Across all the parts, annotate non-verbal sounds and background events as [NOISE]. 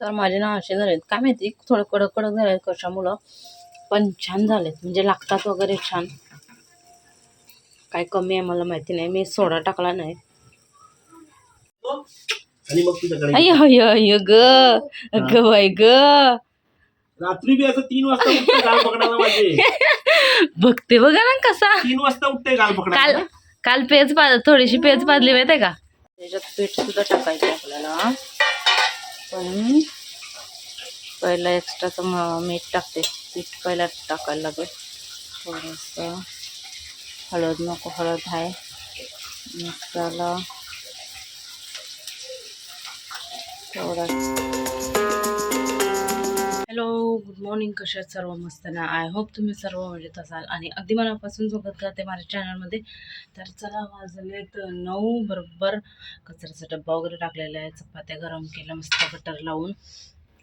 तर माझे ना असे झालेत. काय माहिती थोडं कडक कडक झालेत कशामुळं पण छान झालेत. म्हणजे लागतात वगैरे छान. काय कमी आहे मला माहिती नाही. मी सोडा टाकला नाही. अय अय अय ग. ग बाई ग. रात्री बी असं तीन वाजता उठते गाल पकडायला माझे. [LAUGHS] बघते बघा ना कसा. तीन वाजता उठते गाल काल पकडायला. काल पेज पाज थोडीशी पेज पाजली माहिती का? त्याच्यात पीठ सुद्धा टाकायचं आपल्याला. पण पहिला एक्स्ट्राचं म- मीठ टाकते. पीठ पहिला टाकायला लागेल. थोडंसं हळद नको हळद आहे. मसाला. थोडा हॅलो गुड मॉर्निंग. कशा आहेत सर्व? मस्त ना. आय होप तुम्ही सर्व मजेत असाल आणि अगदी मनापासून स्वागत करते माझ्या चॅनलमध्ये तर चला वाजलेत नऊ बरोबर. कचऱ्याचा डब्बा वगैरे टाकलेला आहे. चपात्या गरम केल्या मस्त बटर लावून.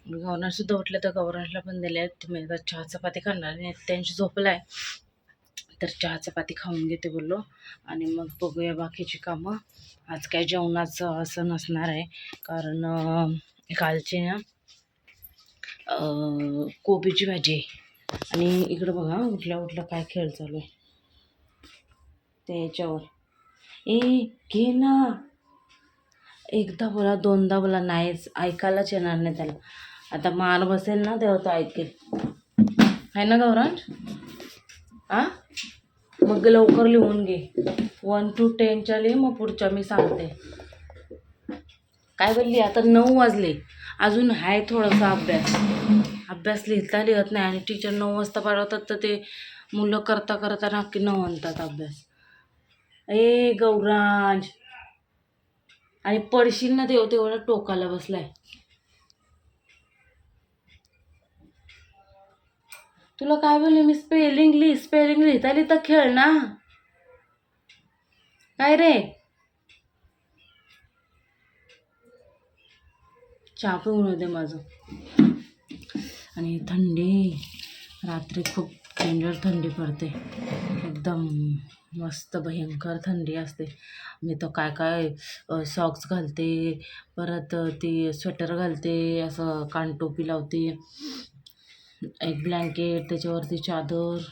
गव्हर्नरसुद्धा उठले तर गव्हर्नरला पण दिले आहेत. तुम्ही आता चहा चपाती खाणार आणि त्यांची झोपला आहे. तर चहा चपाती खाऊन घेते बोललो. आणि मग बघूया बाकीची कामं. आज काय जेवणाचं असं नसणार आहे. कारण कालची ना कोबीची भाजी. आणि इकडं बघा उठल्या उठल्या काय खेळ चालू आहे. त्याच्यावर ए घे ना. एकदा बोला दोनदा बोला नाहीच. ऐकायलाच येणार नाही त्याला. आता मार बसेल ना तेव्हा तो ऐकेल. आहे ना गौराज हां मग लवकर लिहून घे. वन टू टेनच्या लिह मग पुढच्या मी सांगते. काय बोलली? आता नऊ वाजले. अजून आहे थोडासा अभ्यास. अभ्यास लिहिता लिहत नाही आणि टीचर नऊ वाजता पाठवतात तर ते मुलं करता करता नक्की न म्हणतात अभ्यास. ए गौरांज आणि पडशील ना देव तेवढा टोकाला बसलाय. तुला काय बोलले? मी स्पेलिंग लिही स्पेलिंग लिहिता लिहिता खेळ ना. काय रे? चहा पिऊन होते माझं. आणि थंडी. रात्री खूप डेंजर थंडी पडते. एकदम मस्त भयंकर थंडी असते. मी तर काय काय सॉक्स घालते परत ती स्वेटर घालते असं कानटोपी लावते. एक ब्लँकेट त्याच्यावरती चादर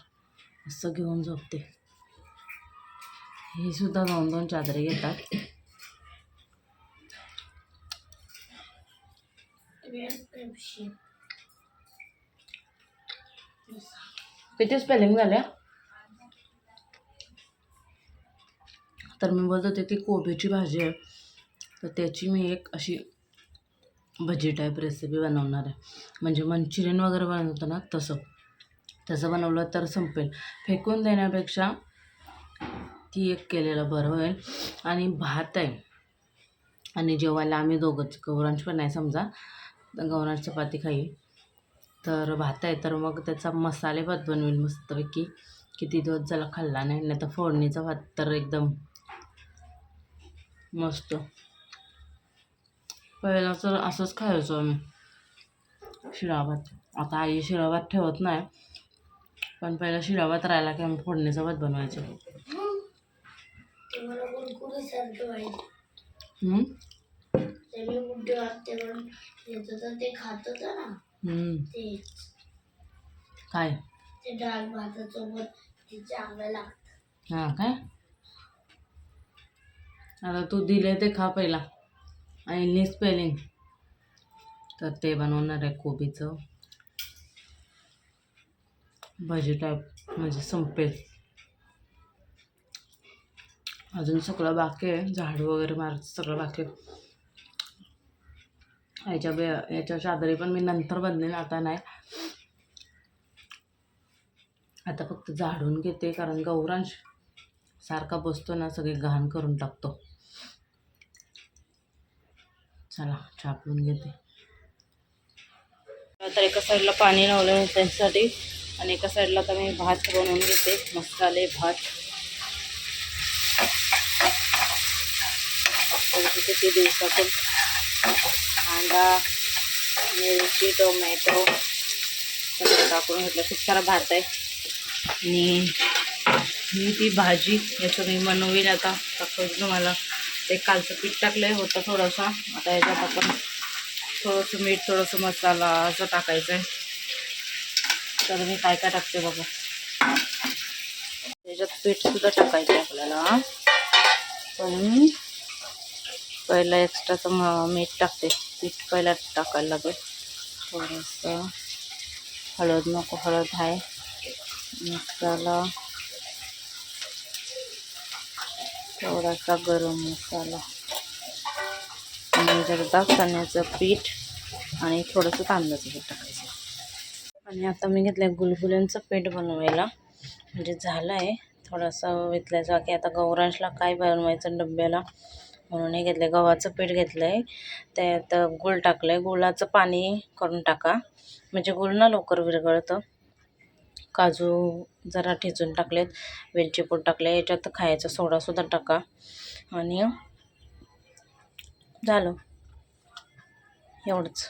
असं घेऊन झोपते. हे सुद्धा दोन दोन चादरे घेतात. किती स्पेलिंग झाल्या? तर मी बोलत होते की कोबीची भाजी आहे. तर त्याची मी एक अशी भजी टाईप रेसिपी बनवणार आहे. म्हणजे मंचुरियन वगैरे बनवतो ना तसं. तसं बनवलं तर संपेल. फेकून देण्यापेक्षा ती एक केलेलं बरं होईल. आणि भात आहे. आणि जेवायला आम्ही दोघंच गौरांश पण नाही समजा. गौरांश चपाती खाईल. तर भात आहे तर मग त्याचा मसाले भात बनवेल मस्तपैकी. किती दिवस झाला खाल्ला नाही नाही तर फोडणीचा भात तर एकदम मस्त. पहिला तर असंच खायचो आम्ही शिळा भात. आता आई शिळा भात ठेवत नाही पण पहिला शिळा भात राहिला की आम्ही फोडणीचा भात बनवायचो. हम्म? खात होता ना. हम्म. काय? ते डाळ भातासोबत ते चांगलं लागतं हां काय? आता तू दिले ते खा पहिला. आणि स्पेलिंग तर ते बनवणार आहे कोबीचं. भाजी टाईप म्हणजे संपेल. अजून सगळं बाकी आहे. झाडू वगैरे मारायचं सगळं बाकी आहे. ह्याच्या बे ह्याच्या चादरी पण मी नंतर बदलेन आता नाही. आता फक्त झाडून घेते कारण गौरांश सारखा बसतो ना सगळे घाण करून टाकतो. चला छापून घेते. तर एका साईडला पाणी लावलं त्यांच्यासाठी आणि एका साईडला तर मी भात बनवून घेते मसाले भात. किती दिवसातून. कांदा मिरची टोमॅटो. सगळं टाकून घेतलं. खूप सारा भात आहे. आणि मी ती भाजी याचं मी बनवेल आता. दाखवते तुम्हाला. ते कालचं पीठ टाकलं होतं थोडंसं. आता याच्यात आपण थोडंसं मीठ थोडंसं मसाला असं टाकायचं आहे तर मी काय काय टाकते बघा. त्याच्यात पीठसुद्धा टाकायचं आहे आपल्याला. पण पहिला एक्स्ट्राचं मीठ टाकते. पीठ पहिला टाकायला लागेल. थोडंसं हळद नको हळद आहे. मसाला. थोडासा गरम मसाला. आणि जरा चण्याचं पीठ आणि थोडंसं तांदळाचं पीठ टाकायचं. आणि आता मी घेतलं आहे गुलगुल्यांचं पीठ बनवायला. म्हणजे झालं आहे थोडंसं वितल्याचा की आता गौरांशला काय बनवायचं डब्याला? म्हणून हे घेतलं आहे गव्हाचं पीठ घेतलं आहे त्यात गूळ टाकलं आहे गुळाचं पाणी करून टाका. म्हणजे गुळ ना लवकर विरघळतं. काजू जरा ठेचून टाकलेत. वेलची पूड टाकले याच्यात खायचा सोडासुद्धा टाका. आणि झालं. एवढंच.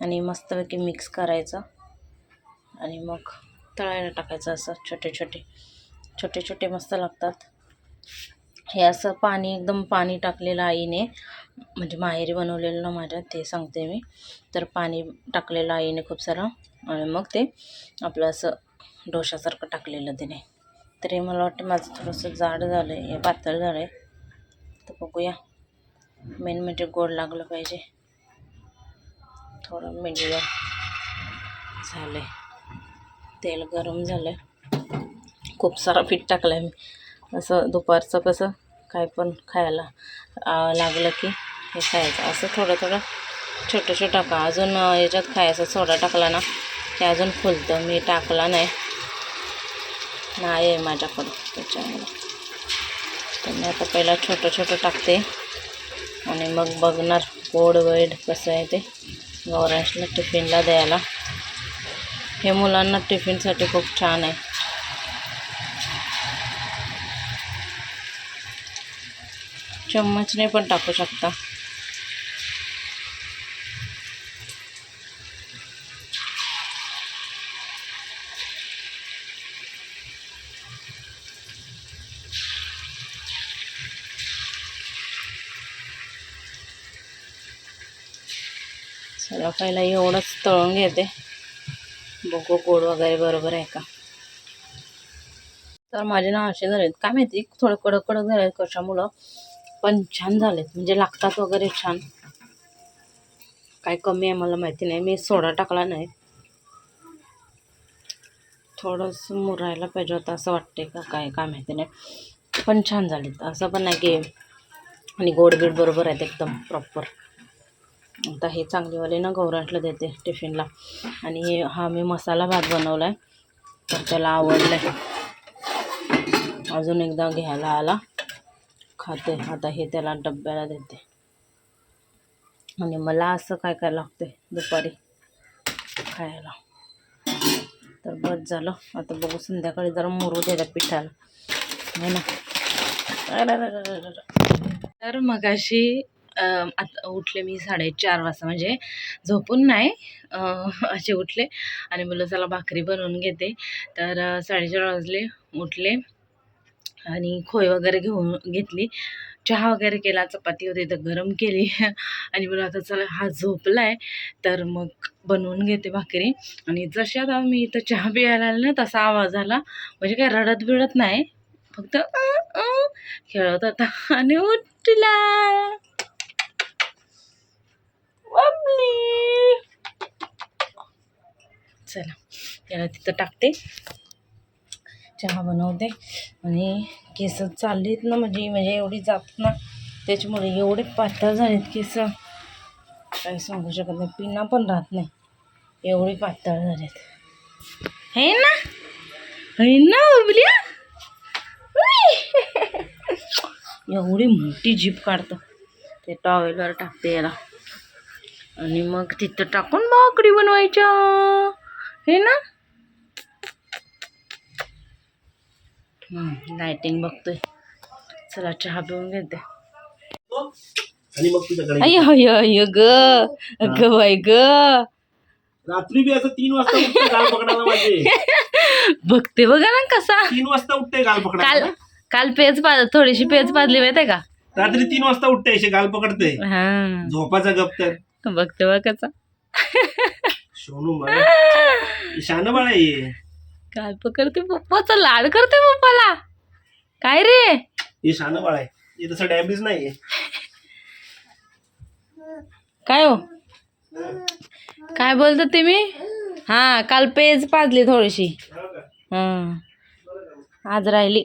आणि मस्तपैकी मिक्स करायचं. आणि मग तळायला टाकायचं असं छोटे छोटे छोटे छोटे मस्त लागतात. हे असं पाणी एकदम पाणी टाकलेलं आईने म्हणजे माहेरी बनवलेलं ना माझ्या ते सांगते मी. तर पाणी टाकलेलं आईने खूप सारं आणि मग ते आपलं असं डोशासारखं टाकलेलं तिने. तर हे मला वाटतं माझं थोडंसं जाड झालं आहे हे पातळ झालं आहे तर बघूया. मेन म्हणजे गोड लागलं पाहिजे. थोडं मिडियम झालं आहे तेल गरम झालं खूप सारा पीठ टाकलं आहे मी. असं दुपारचं कसं काय पण खायला लागलं की हे खायचं. असं थोडं थोडं छोटं छोटं टाका. अजून याच्यात खायचं सोडा टाकला ना ते अजून फुलतं. मी टाकला नाही. नाही आहे माझ्याकडं त्याच्यामुळे तर मी आता पहिला छोटं छोटं टाकते. आणि मग बघणार गोड वेड कसं आहे ते. गौरांशला टिफिनला द्यायला. हे मुलांना टिफिनसाठी खूप छान आहे. चम्मचने पण टाकू शकता. चला पहिला एवढंच तळून घेते. बघू गोड वगैरे बरोबर आहे का? तर माझे ना असे झालेत. काय माहिती थोडं कडक कडक झाले कशामुळं. पण छान झालेत. म्हणजे लागतात वगैरे छान. काय कमी आहे मला माहिती नाही. मी सोडा टाकला नाही. थोडंसं मुरायला पाहिजे होतं असं वाटते का काय काय माहिती नाही. पण छान झालेत. असं पण नाही की आणि गोडबीड बरोबर आहेत एकदम प्रॉपर आता हे चांगलीवाले ना गौरांटला देते टिफिनला. आणि हा मी मसाला भात बनवला आहे तर त्याला आवडलं आहे अजून एकदा घ्यायला आला. खाते आता हे त्याला डब्याला देते. आणि मला असं काय काय लागते दुपारी खायला. तर बस झालं. आता बघू संध्याकाळी जरा मुरू द्यायला पिठाला. है ना? तर मग अशी आता उठले मी साडेचार वाजता. म्हणजे झोपून नाही असे उठले. आणि बोललं चला भाकरी बनवून घेते. तर साडेचार वाजले उठले. आणि खोय वगैरे घेऊन घेतली. चहा वगैरे केला चपाती होती तर गरम केली. [LAUGHS] आणि मला आता चला हा झोपला आहे तर मग बनवून घेते भाकरी. आणि जशी आता मी इथं चहा प्यायला आले ना तसा आवाज आला. म्हणजे काय रडत बिडत नाही. फक्त खेळत होता. [LAUGHS] आणि उठला. चला त्याला तिथं टाकते. चहा बनवते. आणि केस चाललीत ना म्हणजे म्हणजे एवढी जात ना त्याच्यामुळे एवढे पातळ झालेत केस. काही सांगू शकत नाही पिना पण राहत नाही. एवढी पातळ झालेत. हे ना? हे ना उबल्या? एवढी मोठी जीप काढतं. ते टॉवेलवर टाकते याला. आणि मग तिथं टाकून भाकरी बनवायच्या. हे ना? लायटिंग बघतोय. चला चहा पिऊन घेते. आणि मग तुझ्याकडे अय अय अय ग ग बाई ग. रात्री बी असं तीन वाजता उठते गाल पकडायला माझे. [LAUGHS] बघते बघा ना कसा. तीन वाजता उठते गाल काल पकडायला. काल पेज पाज थोडीशी पेज पाजली माहिती का? रात्री तीन वाजता उठते असे गाल पकडते. हा. झोपाचा गप तर. बघते बघ कसा. सोनू मला. शान बाळ. काय पकडते पप्पाचा लाड करते पप्पाला? काय रे? हे शान बाळ आहे. हे तसं डॅमेज नाही काय हो? काय बोलतात तुम्ही हा काल पेज पाजली थोडीशी. हा. आज राहिली.